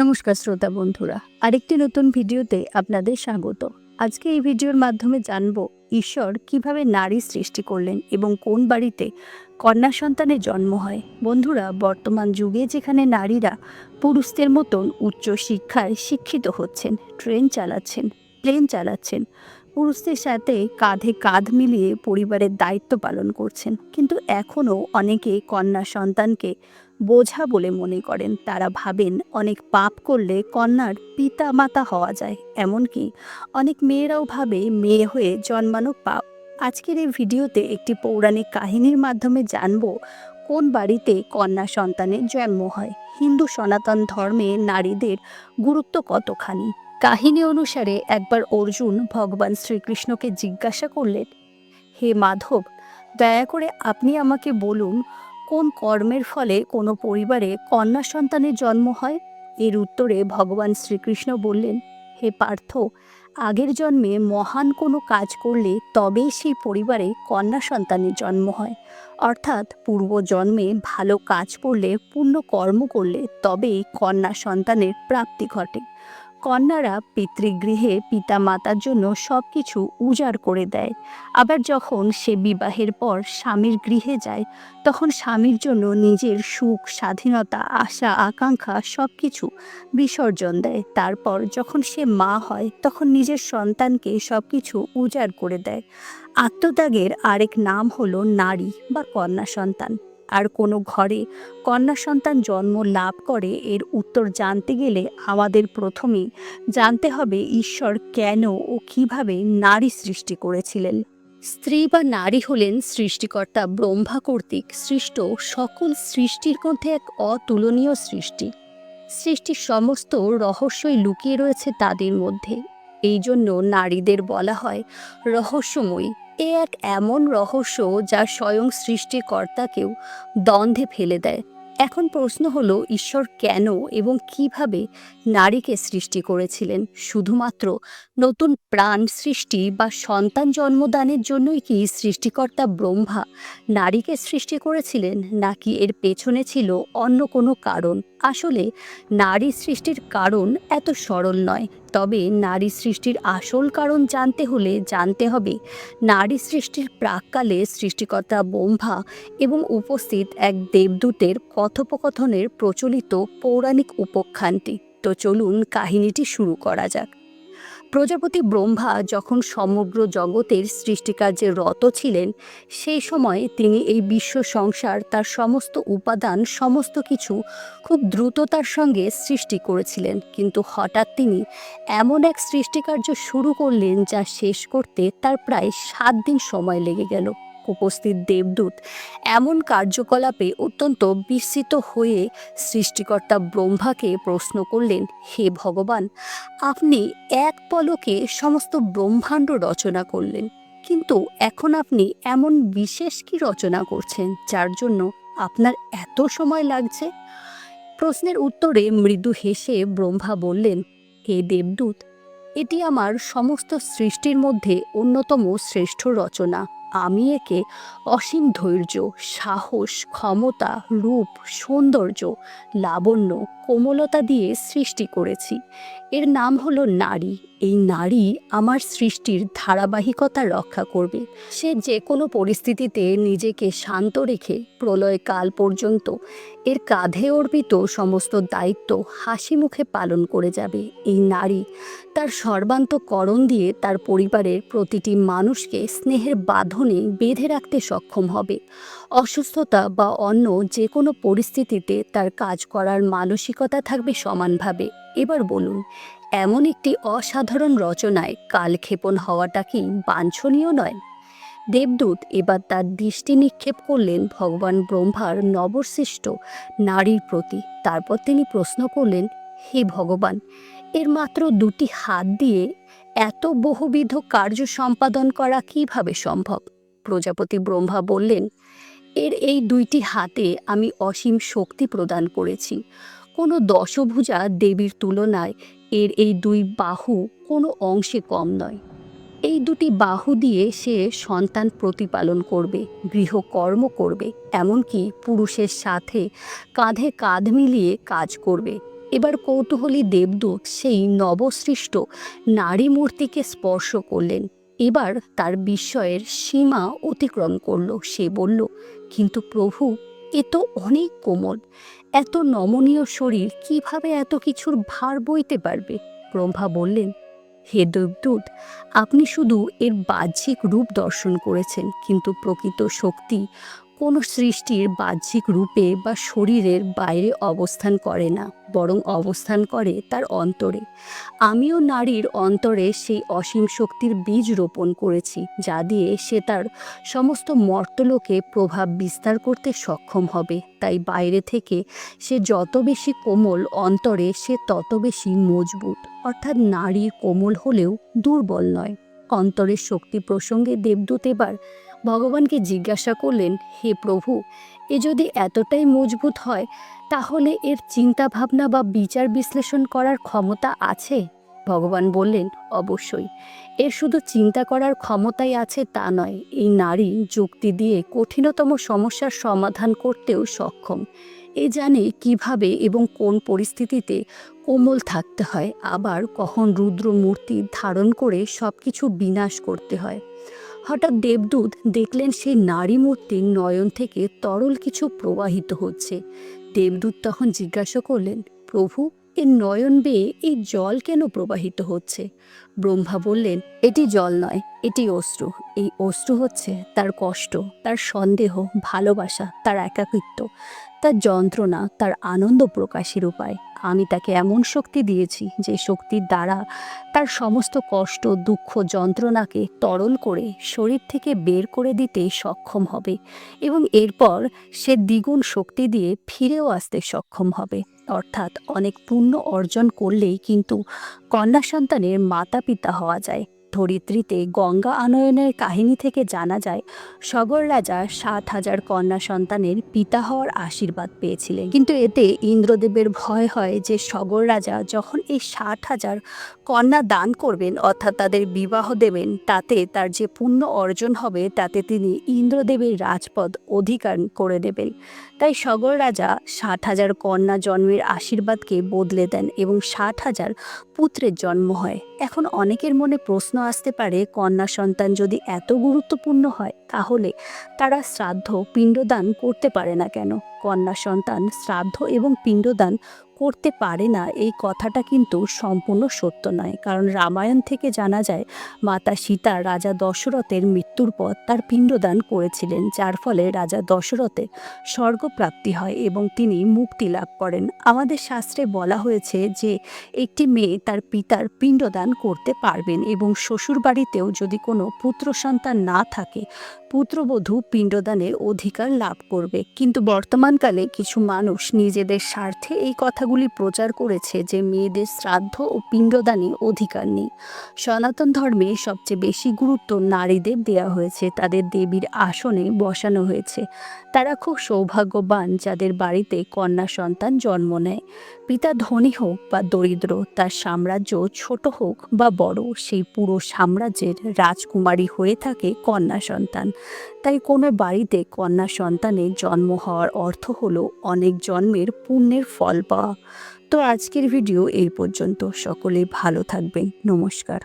নমস্কার শ্রোতা বন্ধুরা, আরেকটি নতুন ভিডিওতে আপনাদের স্বাগত। আজকে এই ভিডিওর মাধ্যমে জানব ঈশ্বর কীভাবে নারী সৃষ্টি করলেন এবং কোন বাড়িতে কন্যা সন্তানের জন্ম হয়। বন্ধুরা, বর্তমান যুগে যেখানে নারীরা পুরুষদের মতন উচ্চ শিক্ষায় শিক্ষিত হচ্ছেন, ট্রেন চালাচ্ছেন, প্লেন চালাচ্ছেন, পুরুষদের সাথে কাঁধে কাঁধ মিলিয়ে পরিবারের দায়িত্ব পালন করছেন। কিন্তু এখনও অনেকে কন্যা সন্তানকে বোঝা বলে মনে করেন। তারা ভাবেন, অনেক পাপ করলে কন্যার পিতা মাতা হওয়া যায়। এমনকি অনেক মেয়েরাও ভাবে, মেয়ে হয়ে জন্মানো পাপ। আজকের এই ভিডিওতে একটি পৌরাণিক কাহিনীর মাধ্যমে জানব, কোন বাড়িতে কন্যা সন্তানের জন্ম হয়? হিন্দু সনাতন ধর্মে নারীদের গুরুত্ব কতখানি? কাহিনী অনুসারে একবার অর্জুন ভগবান শ্রীকৃষ্ণকে জিজ্ঞাসা করলেন, হে মাধব, দয়া করে আপনি আমাকে বলুন কোন কর্মের ফলে কোনো পরিবারে কন্যা সন্তানের জন্ম হয়? এর উত্তরে ভগবান শ্রীকৃষ্ণ বললেন, হে পার্থ, আগের জন্মে মহান কোনো কাজ করলে তবেই সেই পরিবারে কন্যা সন্তানের জন্ম হয়। অর্থাৎ পূর্ব জন্মে ভালো কাজ করলে পূর্ণ কর্ম করলে তবেই কন্যা সন্তানের প্রাপ্তি ঘটে। কন্যারা পিতৃগৃহে পিতা মাতার জন্য সব কিছু উজাড় করে দেয়। আবার যখন সে বিবাহের পর স্বামীর গৃহে যায়, তখন স্বামীর জন্য নিজের সুখ, স্বাধীনতা, আশা, আকাঙ্ক্ষা সব কিছু বিসর্জন দেয়। তারপর যখন সে মা হয়, তখন নিজের সন্তানকে সব কিছু উজাড় করে দেয়। আত্মত্যাগের আরেক নাম হলো নারী বা কন্যা সন্তান। আর কোনো ঘরে কন্যা সন্তান জন্ম লাভ করে এর উত্তর জানতে গেলে আমাদের প্রথমে জানতে হবে ঈশ্বর কেন ও কীভাবে নারী সৃষ্টি করেছিলেন। স্ত্রী বা নারী হলেন সৃষ্টিকর্তা ব্রহ্মা কর্তৃক সৃষ্ট সকল সৃষ্টির মধ্যে এক অতুলনীয় সৃষ্টি। সৃষ্টির সমস্ত রহস্যই লুকিয়ে রয়েছে তাদের মধ্যে। এই জন্য নারীদের বলা হয় রহস্যময়ী। এ এক এমন রহস্য যা স্বয়ং সৃষ্টিকর্তাকেও দ্বন্দ্বে ফেলে দেয়। এখন প্রশ্ন হলো, ঈশ্বর কেন এবং কীভাবে নারীকে সৃষ্টি করেছিলেন? শুধুমাত্র নতুন প্রাণ সৃষ্টি বা সন্তান জন্মদানের জন্যই কি সৃষ্টিকর্তা ব্রহ্মা নারীকে সৃষ্টি করেছিলেন, নাকি এর পেছনে ছিল অন্য কোনো কারণ? আসলে নারী সৃষ্টির কারণ এত সরল নয়। তবে নারী সৃষ্টির আসল কারণ জানতে হলে জানতে হবে নারী সৃষ্টির প্রাককালে সৃষ্টিকর্তা ব্রহ্মা এবং উপস্থিত এক দেবদূতের কথোপকথনের প্রচলিত পৌরাণিক উপখ্যানটি। তো চলুন কাহিনীটি শুরু করা যাক। প্রজাপতি ব্রহ্মা যখন সমগ্র জগতের সৃষ্টিকার্যে রত ছিলেন, সেই সময় তিনি এই বিশ্ব সংসার, তার সমস্ত উপাদান, সমস্ত কিছু খুব দ্রুততার সঙ্গে সৃষ্টি করেছিলেন। কিন্তু হঠাৎ তিনি এমন এক সৃষ্টিকার্য শুরু করলেন, যা শেষ করতে তার প্রায় সাত দিন সময় লেগে গেল। উপস্থিত দেবদূত এমন কার্যকলাপে অত্যন্ত বিস্মিত হয়ে সৃষ্টিকর্তা ব্রহ্মাকে প্রশ্ন করলেন, হে ভগবান, আপনি এক পলকে সমস্ত ব্রহ্মাণ্ড রচনা করলেন, কিন্তু এখন আপনি এমন বিশেষ কি রচনা করছেন যার জন্য আপনার এত সময় লাগছে? প্রশ্নের উত্তরে মৃদু হেসে ব্রহ্মা বললেন, হে দেবদূত, এটি আমার সমস্ত সৃষ্টির মধ্যে অন্যতম শ্রেষ্ঠ রচনা। আমি একে অসীম ধৈর্য সাহস ক্ষমতা রূপ সৌন্দর্য লাবণ্য কোমলতা দিয়ে সৃষ্টি করেছি। এর নাম হলো নারী। এই নারী আমার সৃষ্টির ধারাবাহিকতা রক্ষা করবে। সে যে কোনো পরিস্থিতিতে নিজেকে শান্ত রেখে প্রলয় কাল পর্যন্ত এর কাঁধে অর্পিত সমস্ত দায়িত্ব হাসি মুখে পালন করে যাবে। এই নারী তার সর্বান্তকরণ দিয়ে তার পরিবারের প্রতিটি মানুষকে স্নেহের বাঁধনে বেঁধে রাখতে সক্ষম হবে। অসুস্থতা বা অন্য যে কোনো পরিস্থিতিতে তার কাজ করার মানসিকতা থাকবে সমানভাবে। এবার বলুন, এমন একটি অসাধারণ রচনায় কালক্ষেপণ হওয়াটা কি বাঞ্ছনীয় নয়? দেবদূত এবার তার দৃষ্টি নিক্ষেপ করলেন ভগবান ব্রহ্মার নবসৃষ্ট নারীর প্রতি। তারপর তিনি প্রশ্ন করলেন, হে ভগবান, এর মাত্র দুটি হাত দিয়ে এত বহুবিধ কার্য সম্পাদন করা কীভাবে সম্ভব? প্রজাপতি ব্রহ্মা বললেন, এর এই দুইটি হাতে আমি অসীম শক্তি প্রদান করেছি। কোনো দশভুজা দেবীর তুলনায় এর এই দুই বাহু কোনো অংশে কম নয়। এই দুটি বাহু দিয়ে সে সন্তান প্রতিপালন করবে, গৃহকর্ম করবে, এমনকি পুরুষের সাথে কাঁধে কাঁধ মিলিয়ে কাজ করবে। এবার কৌতূহলী দেবদূত সেই নবসৃষ্ট নারী মূর্তিকে স্পর্শ করলেন। এবার তার বিস্ময়ের সীমা অতিক্রম করল। সে বলল, কিন্তু প্রভু, এ তো অনেক কোমল। এত নমনীয় শরীর কীভাবে এত কিছুর ভার বইতে পারবে? ব্রহ্মা বললেন, হে দেবদূত, আপনি শুধু এর বাহ্যিক রূপ দর্শন করেছেন, কিন্তু প্রকৃত শক্তি কোনো সৃষ্টির বাহ্যিক রূপে বা শরীরের বাইরে অবস্থান করে না, বরং অবস্থান করে তার অন্তরে। আমিও নারীর অন্তরে সেই অসীম শক্তির বীজ রোপণ করেছি, যা দিয়ে সে তার সমস্ত মর্তলোকে প্রভাব বিস্তার করতে সক্ষম হবে। তাই বাইরে থেকে সে যত বেশি কোমল অন্তরে, সে তত বেশি মজবুত, অর্থাৎ নারী কোমল হলেও দুর্বল নয়। অন্তরের শক্তি প্রসঙ্গে দেবদূত এবার ভগবানকে জিজ্ঞাসা করলেন, হে প্রভু, এ যদি এতটাই মজবুত হয়, তাহলে এর চিন্তা ভাবনা বা বিচার বিশ্লেষণ করার ক্ষমতা আছে? ভগবান বললেন, অবশ্যই। এর শুধু চিন্তা করার ক্ষমতাই আছে তা নয়। এই নারী যুক্তি দিয়ে কঠিনতম সমস্যার সমাধান করতেও সক্ষম। এ জানে কীভাবে এবং কোন পরিস্থিতিতে কোমল থাকতে হয়, আবার কখন রুদ্র মূর্তি ধারণ করে সব কিছু বিনাশ করতে হয়। হঠাৎ দেবদূত দেখলেন সেই নারী মূর্তির নয়ন থেকে তরল কিছু প্রবাহিত হচ্ছে। দেবদূত তখন জিজ্ঞাসা করলেন, প্রভু এর নয়ন বেয়ে এই জল কেন প্রবাহিত হচ্ছে? ব্রহ্মা বললেন, এটি জল নয়, এটি অশ্রু। এই অশ্রু হচ্ছে তার কষ্ট, তার সন্দেহ, ভালোবাসা, তার একাকিত্ব, তার যন্ত্রণা, তার আনন্দ প্রকাশের উপায়। আমি তাকে এমন শক্তি দিয়েছি যে শক্তির দ্বারা তার সমস্ত কষ্ট, দুঃখ, যন্ত্রণাকে তরল করে শরীর থেকে বের করে দিতে সক্ষম হবে এবং এরপর সে দ্বিগুণ শক্তি দিয়ে ফিরেও আসতে সক্ষম হবে। অর্থাৎ অনেক পুণ্য অর্জন করলেই কিন্তু কন্যা সন্তানের মাতা পিতা হওয়া যায়। ধরিত্রীতে গঙ্গা আনয়নের কাহিনী থেকে জানা যায়, সগর রাজা সাত হাজার কন্যা সন্তানের পিতা হওয়ার আশীর্বাদ পেয়েছিলেন। কিন্তু এতে ইন্দ্রদেবের ভয় হয় যে সগর রাজা যখন এই ষাট হাজার কন্যা দান করবেন, অর্থাৎ তাদের বিবাহ দেবেন, তাতে তার যে পুণ্য অর্জন হবে, তাতে তিনি ইন্দ্রদেবের রাজপদ অধিকার করে দেবেন। তাই সগর রাজা ষাট হাজার কন্যা জন্মের আশীর্বাদকে বদলে দেন এবং ষাট হাজার পুত্রের জন্ম হয়। এখন অনেকের মনে প্রশ্ন আসতে পারে, কন্যা সন্তান যদি এত গুরুত্বপূর্ণ হয়, তাহলে তারা শ্রাদ্ধ, পিণ্ডদান করতে পারে না কেন? কন্যা সন্তান শ্রাদ্ধ এবং পিণ্ডদান করতে পারে না, এই কথাটা কিন্তু সম্পূর্ণ সত্য নয়। কারণ রামায়ণ থেকে জানা যায়, মাতা সীতা রাজা দশরথের মৃত্যুর পর তার পিণ্ডদান করেছিলেন, যার ফলে রাজা দশরথের স্বর্গপ্রাপ্তি হয় এবং তিনি মুক্তি লাভ করেন। আমাদের শাস্ত্রে বলা হয়েছে যে, একটি মেয়ে তার পিতার পিণ্ডদান করতে পারবেন এবং শ্বশুর বাড়িতেও যদি কোনো পুত্র সন্তান না থাকে পুত্রবধূ পিণ্ডদানের অধিকার লাভ করবে। কিন্তু বর্তমানকালে কিছু মানুষ নিজেদের স্বার্থে এই কথাগুলি প্রচার করেছে যে মেয়েদের শ্রাদ্ধ ও পিণ্ডদানে অধিকার নেই। সনাতন ধর্মে সবচেয়ে বেশি গুরুত্ব নারীদের দেওয়া হয়েছে। তাদের দেবীর আসনে বসানো হয়েছে। তারা খুব সৌভাগ্যবান যাদের বাড়িতে কন্যা সন্তান জন্ম নেয়। পিতা ধনী হোক বা দরিদ্র, তার সাম্রাজ্য ছোট হোক বা বড়, সেই পুরো সাম্রাজ্যের রাজকুমারী হয়ে থাকে কন্যা সন্তান। তাই কোনো বাড়িতে কন্যা সন্তানের জন্ম হওয়ার অর্থ হলো অনেক জন্মের পুণ্যের ফল পাওয়া। তো আজকের ভিডিও এই পর্যন্ত। সকলে ভালো থাকবেন। নমস্কার।